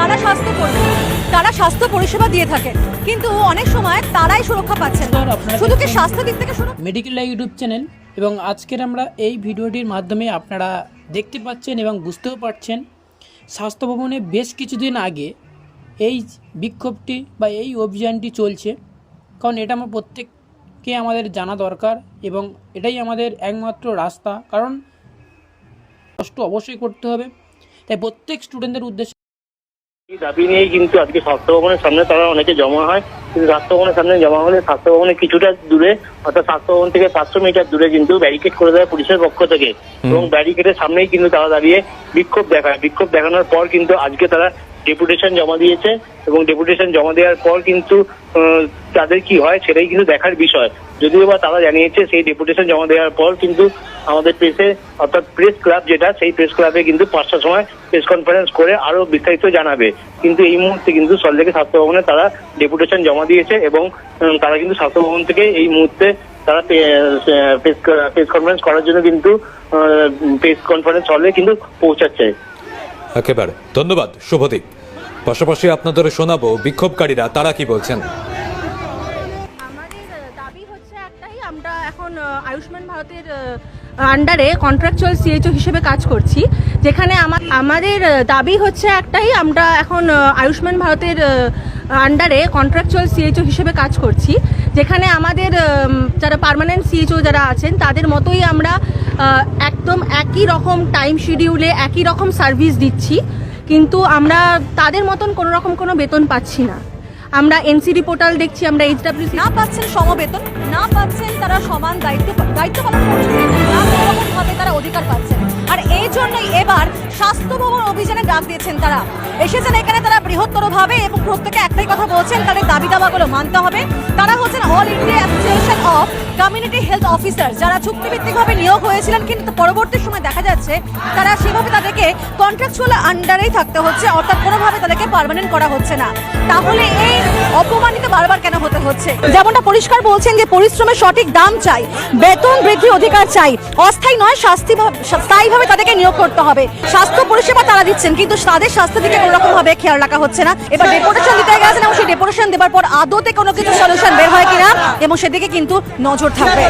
তারা স্বাস্থ্য কর্মী তারা স্বাস্থ্য পরিষেবা দিয়ে থাকে কিন্তু অনেক সময় তারাই সুরক্ষা পাচ্ছেন শুধু কি স্বাস্থ্য দিক থেকে সুরক্ষা মেডিকেল ইউটিউব চ্যানেল এবং আজকের আমরা এই ভিডিওটির মাধ্যমে আপনারা দেখতে পাচ্ছেন এবং বুঝতেও পারছেন স্বাস্থ্য ভবনে বেশ কিছুদিন আগে এই বিক্ষোভটি বা এই অভিযানটি চলছে। কারণ এটা আমার প্রত্যেককে আমাদের জানা দরকার এবং এটাই আমাদের একমাত্র রাস্তা। কারণ কষ্ট অবশ্যই করতে হবে। তাই প্রত্যেক স্টুডেন্টদের উদ্দেশ্যে এই দাবি নিয়েই কিন্তু আজকে স্বাস্থ্য ভবনের সামনে তারা অনেকে জমা হয়। কিন্তু স্বাস্থ্য ভবনের সামনে জমা হলে স্বাস্থ্য ভবনের কিছুটা দূরে অর্থাৎ স্বাস্থ্য ভবন থেকে সাতশো মিটার দূরে কিন্তু ব্যারিকেড করে দেয় পুলিশের পক্ষ থেকে। এবং ব্যারিকেডের সামনেই কিন্তু তারা দাঁড়িয়ে বিক্ষোভ দেখায়। বিক্ষোভ দেখানোর পর কিন্তু আজকে তারা ডেপুটেশন জমা দিয়েছে এবং ডেপুটেশন জমা দেওয়ার পর কিন্তু তাদের কি হয় সেটাই কিন্তু দেখার বিষয়। যদিও বা তারা জানিয়েছে সেই ডেপুটেশন জমা দেওয়ার পর কিন্তু আমাদের প্রেসে অর্থাৎ প্রেস ক্লাব যেটা, সেই প্রেস ক্লাবে কিন্তু পাঁচটার সময় প্রেস কনফারেন্স করে আরও বিস্তারিত জানাবে। কিন্তু এই মুহূর্তে কিন্তু সল্লেকে স্বাস্থ্য ভবনে তারা ডেপুটেশন জমা দিয়েছে এবং তারা কিন্তু স্বাস্থ্য ভবন থেকে এই মুহূর্তে তারা প্রেস প্রেস কনফারেন্স করার জন্য কিন্তু প্রেস কনফারেন্স হলে কিন্তু পৌঁছাচ্ছে। একেবারে। ধন্যবাদ, শুভদীপ। পাশাপাশি আপনাদের শোনাবো, বিক্ষোভকারীরা, তারা কি বলছেন? আমরা এখন আয়ুষ্মান ভারতের আন্ডারে কন্ট্রাকচুয়াল সিএইচও হিসেবে কাজ করছি, যেখানে আমা- আমাদের দাবি হচ্ছে একটাই, আমরা এখন আয়ুষ্মান ভারতের আন্ডারে কন্ট্রাকচুয়াল সিএইচও হিসেবে কাজ করছি, যেখানে আমাদের যারা পার্মানেন্ট সিএইচও যারা আছেন, তাদের মতোই আমরা একদম একই রকম টাইম শিডিউলে একই রকম সার্ভিস দিচ্ছি, কিন্তু আমরা তাদের মতন কোনো রকম কোনো বেতন পাচ্ছি না। আমরা এনসিডি পোর্টাল দেখছি, আমরা এইচডাব্লিউসি না পাচ্ছেন সমবেতন, না পাচ্ছেন তারা সমান দায়িত্ব দায়িত্ব পালন করছেন, না তারা অধিকার পাচ্ছেন। আর এই জন্যই এবার স্বাস্থ্য ভবন অভিযানে ডাক দিয়েছেন তারা। এসেছেন এখানে তারা বৃহত্তরভাবে এবং প্রত্যেকে একটাই কথা বলছেন, তাদের দাবি দাবাগুলো মানতে হবে। তারা হচ্ছেন all India of community health officer যারা চুক্তিভিত্তিকভাবে নিয়োগ হয়েছিলেন, কিন্তু পরবর্তী সময় দেখা যাচ্ছে তারা সেভাবে তাদেরকে কন্ট্রাকচুয়াল আন্ডারেই থাকতে হচ্ছে, অর্থাৎ কোনোভাবে তাদেরকে পারমানেন্ট করা হচ্ছে না। তাহলে এই অপমানিত বারবার কেন হতে হচ্ছে? যেমনটা পরিষ্কার বলছেন যে পরিশ্রমের সঠিক দাম চাই, বেতন বৃদ্ধি অধিকার চাই, অস্থায়ী নয়, শাস্তি স্থায়ীভাবে তাদেরকে নিয়োগ করতে হবে। স্বাস্থ্য পরিষেবা তারা দিচ্ছেন, কিন্তু তাদের স্বাস্থ্যের দিকে কোনো রকম ভাবে খেয়াল রাখা হচ্ছে না। এবার ডেপুটেশন দিতে গেছেন এবং সেই ডেপুটেশন দেওয়ার পর আদতে কোনো কিছু সলিউশন বের হয় কিনা এবং সেদিকে কিন্তু নজর থাকবে।